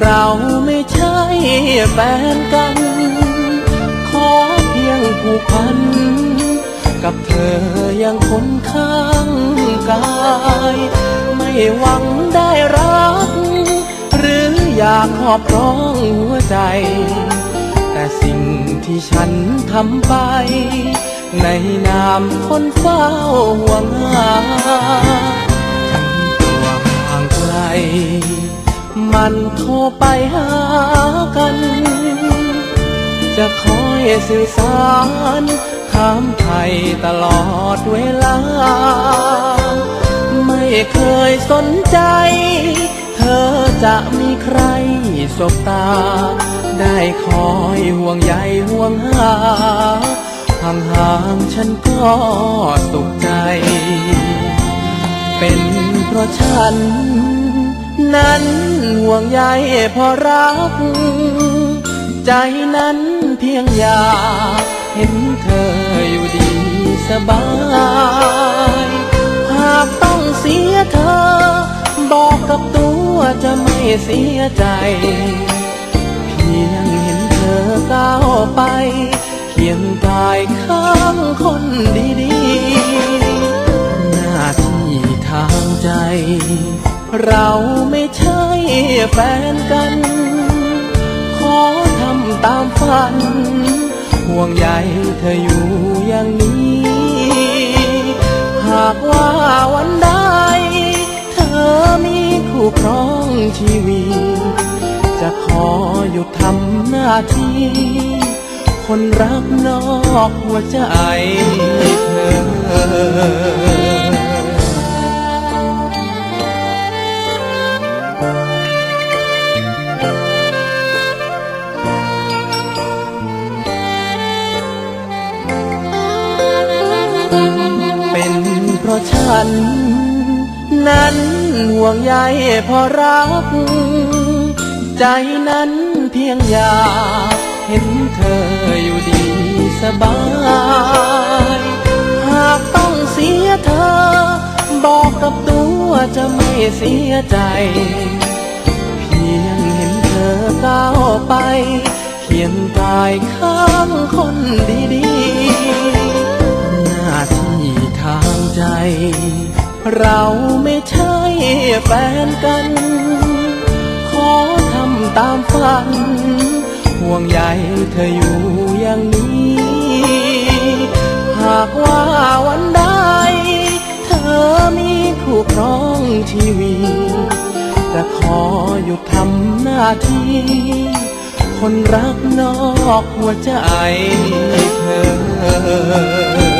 เราไม่ใช่แฟนกัน ขอเพียงผูกพัน กับเธออยังคนข้างกาย หวังได้รัก หรืออยากครอบครองหัวใจ แต่สิ่งที่ฉันทำไป ในนามคนเฝ้าห่วงหาถึงตัวห่างไกล มันโทรไปหากัน จะคอยสื่อสารถามไทยตลอดเวลา เคยสนใจ เธอจะมีใครสบตา ได้คอยห่วงใยห่วงหาห่างๆฉันก็สุขใจ เป็นเพราะฉัน นั้นห่วงใยเพอรัก ใจนั้นเพียงอยากเห็นเธออยู่ดีสบาย บอกกับตัวจะไม่เสียใจ เพียงเห็นเธอก้าวไป เคียงกายข้างคนดีๆ หน้าที่ทางใจ เราไม่ใช่แฟนกัน ขอทำตามฝัน ห่วงใยเธออยู่อย่างนี้ หากว่า คู่ครองชีวิตจะขอหยุดทำหน้าที่ คนรักนอกหัวใจเธอเป็นเพราะฉัน นั้น ห่วงใยพอรัก ใจนั้นเพียงอยากเห็นเธออยู่ดีสบาย หากต้องเสียเธอ บอกกับตัวจะไม่เสียใจ เพียงเห็นเธอก้าวไปเคียงกายข้างคนดีๆหน้าที่ทางใจ เราไม่ใช่แฟนกัน ขอทำตามฝัน ห่วงใยเธออยู่อย่างนี้ หากว่าวันใด เธอมีคู่ครองชีวิตจะขอหยุดทำหน้าที่ คนรักนอกหัวใจเธอ